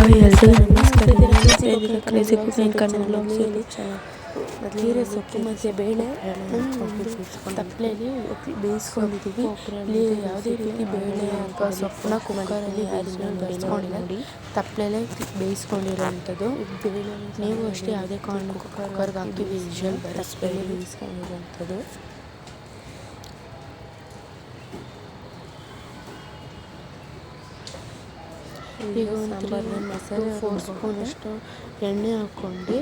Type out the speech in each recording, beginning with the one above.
Hi ಎಲ್ರಿಗೂ ನಮಸ್ಕಾರ crazy cooking Kannada ಬ್ಲಾಗ್ಸಲ್ಲಿ ಹೀರೆ ಸೊಪ್ಪು ಮತ್ತು ಬೇಳೆ ತಪ್ಪಲೆಯಲ್ಲಿ ಬೇಯಿಸ್ಕೊಂಡಿದ್ದೀವಿ ಇಲ್ಲಿ ಯಾವುದೇ ರೀತಿ ಬೇಳೆ ಅಥವಾ ಸೊಪ್ಪನ್ನ ಕುಕ್ಕರಲ್ಲಿ ಬೇಯಿಸ್ಕೊಂಡಿಲ್ಲ ತಪ್ಪಲೆಲ್ಲೇ ಬೇಯಿಸ್ಕೊಂಡಿರೋವಂಥದ್ದು ನೀವು ಅಷ್ಟೇ ಯಾವುದೇ ಕಾರಣಕ್ಕೂ ಕುಕ್ಕರ್ಗೆ ಹಾಕಿ ವಿಷಲ್ ಬರೆಸ್ಬೇಡಿ ಬೇಯಿಸ್ಕೊಂಡಿರೋವಂಥದ್ದು ಈಗ ಒಂದು ಮಸಾಲೆ ಫೋರ್ ಸ್ಪೂನಷ್ಟು ಎಣ್ಣೆ ಹಾಕ್ಕೊಂಡು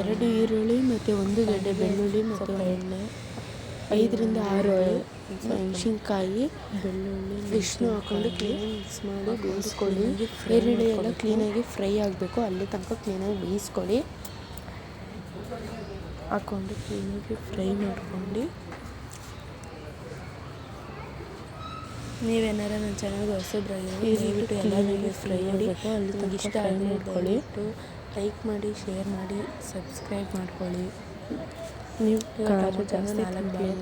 ಎರಡು ಈರುಳ್ಳಿ ಮತ್ತು ಒಂದು ಗಡ್ಡೆ ಬೆಳ್ಳುಳ್ಳಿ ಮತ್ತು ಎಣ್ಣೆ ಐದರಿಂದ ಆರು ಮೆಣಸಿನ್ಕಾಯಿ ಬೆಳ್ಳುಳ್ಳಿ ಇಷ್ಟನ್ನು ಹಾಕ್ಕೊಂಡು ಕ್ಲೀನಾಗಿ ಮಿಕ್ಸ್ ಮಾಡಿ ಬೇಯಿಸ್ಕೊಳ್ಳಿ. ಈರುಳ್ಳಿ ಎಲ್ಲ ಕ್ಲೀನಾಗಿ ಫ್ರೈ ಆಗಬೇಕು. ಅಲ್ಲಿ ತನಕ ಕ್ಲೀನಾಗಿ ಬೇಯಿಸ್ಕೊಳ್ಳಿ. ಹಾಕ್ಕೊಂಡು ಕ್ಲೀನಾಗಿ ಫ್ರೈ ಮಾಡ್ಕೊಂಡು ನೀವೇನಾರ ನನ್ನ ಚಾನಲ್ಗೆ ಹೊಸಬ್ರಾಗಿದ್ರೆ ದಯವಿಟ್ಟು ಎಲ್ಲ ಫ್ರೈ ಮಾಡಿ ಅಲ್ಲಿ ಇಷ್ಟ ಆಗಿ ಮಾಡ್ಕೊಳ್ಳಿ. ಲೈಕ್ ಮಾಡಿ ಶೇರ್ ಮಾಡಿ ಸಬ್ಸ್ಕ್ರೈಬ್ ಮಾಡ್ಕೊಳ್ಳಿ. ನೀವು ಖಾರ ಜಾಸ್ತಿ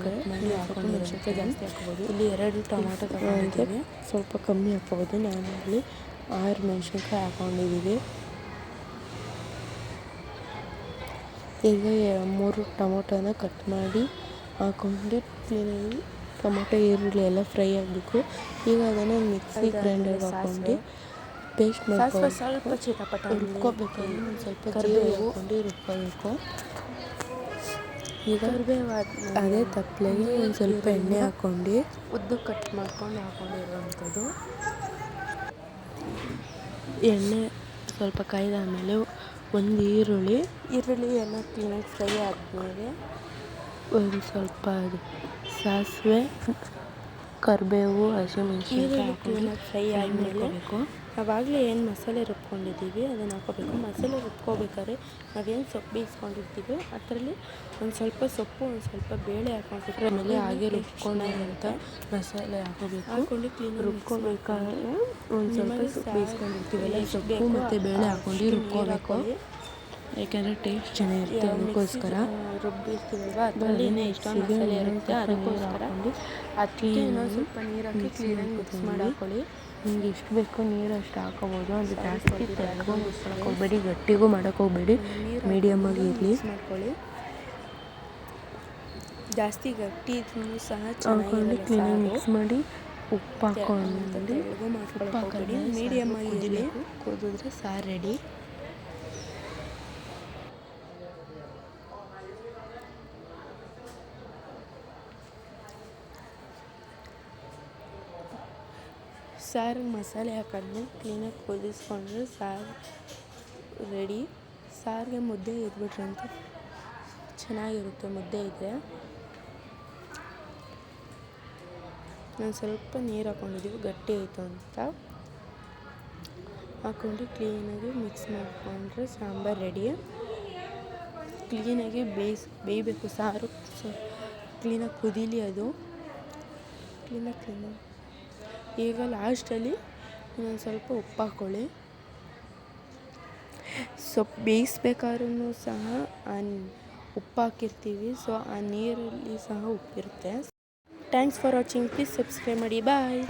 ಕಟ್ ಮಾಡಿ ಹಾಕೊಂಡು ಜಾಸ್ತಿ ಹಾಕ್ಬೋದು. ಇಲ್ಲಿ ಎರಡು ಟೊಮೊಟೊ ತಗೊಂಡಿದ್ದೀವಿ ಸ್ವಲ್ಪ ಕಮ್ಮಿ ಹಾಕ್ಬೋದು. ನಾನು ಇಲ್ಲಿ ಆರು ಮೆಣಸಿನ್ಕಾಯಿ ಹಾಕೊಂಡಿದ್ದೀವಿ ಈಗ ಮೂರು ಟೊಮೊಟೊನ ಕಟ್ ಮಾಡಿ ಹಾಕೊಂಡು ಕ್ಲೀನಾಗಿ ಟೊಮೊಟೊ ಈರುಳ್ಳಿ ಎಲ್ಲ ಫ್ರೈ ಆಗಬೇಕು ಈಗ ಅದನ್ನು ಮಿಕ್ಸಿ ಗ್ರೈಂಡರ್ಗೆ ಹಾಕ್ಕೊಂಡು ಪೇಸ್ಟ್ ಮಾಡ್ಕೊಂಡು ಸ್ವಲ್ಪ ಚಿಟಪಟ ರುಬ್ಕೋಬೇಕು ಒಂದು ಸ್ವಲ್ಪ ಜೀರಿಗೆ ಹಾಕ್ಕೊಂಡು ರುಬ್ಕೋಬೇಕು ಈಗ ಅದೇ ತಪ್ಪಲೆಗೆ ಒಂದು ಸ್ವಲ್ಪ ಎಣ್ಣೆ ಹಾಕ್ಕೊಂಡು ಉದ್ದು ಕಟ್ ಮಾಡ್ಕೊಂಡು ಹಾಕೊಂಡಿರುವಂಥದ್ದು. ಎಣ್ಣೆ ಸ್ವಲ್ಪ ಕಾಯ್ದಾದ್ಮೇಲೆ ಒಂದು ಈರುಳ್ಳಿ ಈರುಳ್ಳಿ ಎಲ್ಲ ಕ್ಲೀನಾಗಿ ಫ್ರೈ ಆದಮೇಲೆ ಒಂದು ಸ್ವಲ್ಪ ಅದು ಸಾಸಿವೆ ಕರಿಬೇವು ಹಸಿಮೆಣ್ಸಿನ್ಕಾಯಿ ಹಾಕೊಂಡು ಫ್ರೈ ಆದಮೇಲೆ ನಾವಾಗಲೇ ಏನು ಮಸಾಲೆ ರುಬ್ಕೊಂಡಿದ್ದೀವಿ ಅದನ್ನು ಹಾಕೋಬೇಕು. ಮಸಾಲೆ ರುಬ್ಕೋಬೇಕಾದ್ರೆ ನಾವೇನು ಸೊಪ್ಪು ಬೀಸ್ಕೊಂಡಿರ್ತೀವಿ ಅದರಲ್ಲಿ ಒಂದು ಸ್ವಲ್ಪ ಸೊಪ್ಪು ಒಂದು ಸ್ವಲ್ಪ ಬೇಳೆ ಹಾಕೊಂಡ್ಬಿಟ್ರೆ ಆಮೇಲೆ ಹಾಗೆ ರುಬ್ಕೊಂಡಿರೋಂಥ ಮಸಾಲೆ ಹಾಕೋಬೇಕು. ಹಾಕೊಂಡು ಕ್ಲೀನ್ ರುಬ್ಕೋಬೇಕಾದ್ರೆ ಒಂದು ಸ್ವಲ್ಪ ಸೊಪ್ಪು ಬೇಯಿಸ್ಕೊಂಡಿರ್ತೀವಲ್ಲ ಸೊಪ್ಪು ಮತ್ತು ಬೇಳೆ ಹಾಕೊಂಡು ರುಬ್ಕೋಬೇಕು. ಯಾಕೆಂದರೆ ಟೇಸ್ಟ್ ಚೆನ್ನಾಗಿರುತ್ತೆ ಅದಕ್ಕೋಸ್ಕರ. ರುಬ್ಬಿರ್ತೀವಲ್ವ ಅದರಲ್ಲಿ ಎಷ್ಟೊಂದು ಮಸಾಲೆ ಇರುತ್ತೆ ಅದಕ್ಕೋಸ್ಕರ ಅದಕ್ಕೆ ಇನ್ನೊಂದು ಸ್ವಲ್ಪ ನೀರು ಹಾಕಿ ಕ್ಲೀನಾಗಿ ಮಿಕ್ಸ್ ಮಾಡಿ ಹಾಕೊಳ್ಳಿ ನಿಮ್ಗೆ ಎಷ್ಟು ಬೇಕೋ ನೀರು ಅಷ್ಟು ಹಾಕೋಬೋದು ಅದು ಜಾಸ್ತಿ ತೆಳ್ಳಗೂ ಮುಚ್ಕೊಳಕ್ಕೆ ಹೋಗಬೇಡಿ ಗಟ್ಟಿಗೂ ಮಾಡೋಕ್ಕೆ ಹೋಗಬೇಡಿ ಮೀಡಿಯಮ್ಮಾಗಿ ಇರಲಿ. ಮಾಡ್ಕೊಳ್ಳಿ. ಜಾಸ್ತಿ ಗಟ್ಟಿ ಇದ್ರೂ ಸಹ ಹಾಕೊಂಡು ಕ್ಲೀನಾಗಿ ಮಿಕ್ಸ್ ಮಾಡಿ ಉಪ್ಪು ಹಾಕೊಂಡು ಉಪ್ಪು ಹಾಕೊಂಡು ಮೀಡಿಯಮ್ ಆಗಿ ಕುದಿದ್ರೆ ಸಾರು ರೆಡಿ ಸಾರಿಗೆ ಮಸಾಲೆ ಹಾಕಿದ್ಮೇಲೆ ಕ್ಲೀನಾಗಿ ಕುದಿಸ್ಕೊಂಡ್ರೆ ಸಾರು. ರೆಡಿ ಸಾರಿಗೆ ಮುದ್ದೆ ಇದ್ಬಿಟ್ರೆ ಅಂತ ಚೆನ್ನಾಗಿರುತ್ತೆ, ಮುದ್ದೆ ಇದ್ದರೆ ನಾನು ಸ್ವಲ್ಪ ನೀರು ಹಾಕ್ಕೊಂಡಿದ್ದೀವಿ ಗಟ್ಟಿ ಆಯಿತು ಅಂತ. ಹಾಕ್ಕೊಂಡು ಕ್ಲೀನಾಗಿ ಮಿಕ್ಸ್ ಮಾಡಿಕೊಂಡ್ರೆ ಸಾಂಬಾರು ರೆಡಿ ಕ್ಲೀನಾಗಿ ಬೇಯಿಸ್, ಬೇಯಬೇಕು ಸಾರು. ಕ್ಲೀನಾಗಿ ಕುದೀಲಿ ಅದು. ಕ್ಲೀನಾಗಿ ಕ್ಲೀನಾಗಿ ಈಗ ಲಾಸ್ಟಲ್ಲಿ ಇನ್ನೊಂದು ಸ್ವಲ್ಪ ಉಪ್ಪು ಹಾಕ್ಕೊಳ್ಳಿ ಸೊಪ್ಪು ಬೇಯಿಸ್ಬೇಕಾದ್ರೂ ಸಹ ಆ ಉಪ್ಪು ಹಾಕಿರ್ತೀವಿ. ಸೊ ಆ ನೀರಲ್ಲಿ ಸಹ ಉಪ್ಪಿರುತ್ತೆ. Thanks for watching please subscribe ಮಾಡಿ. ಬಾಯ್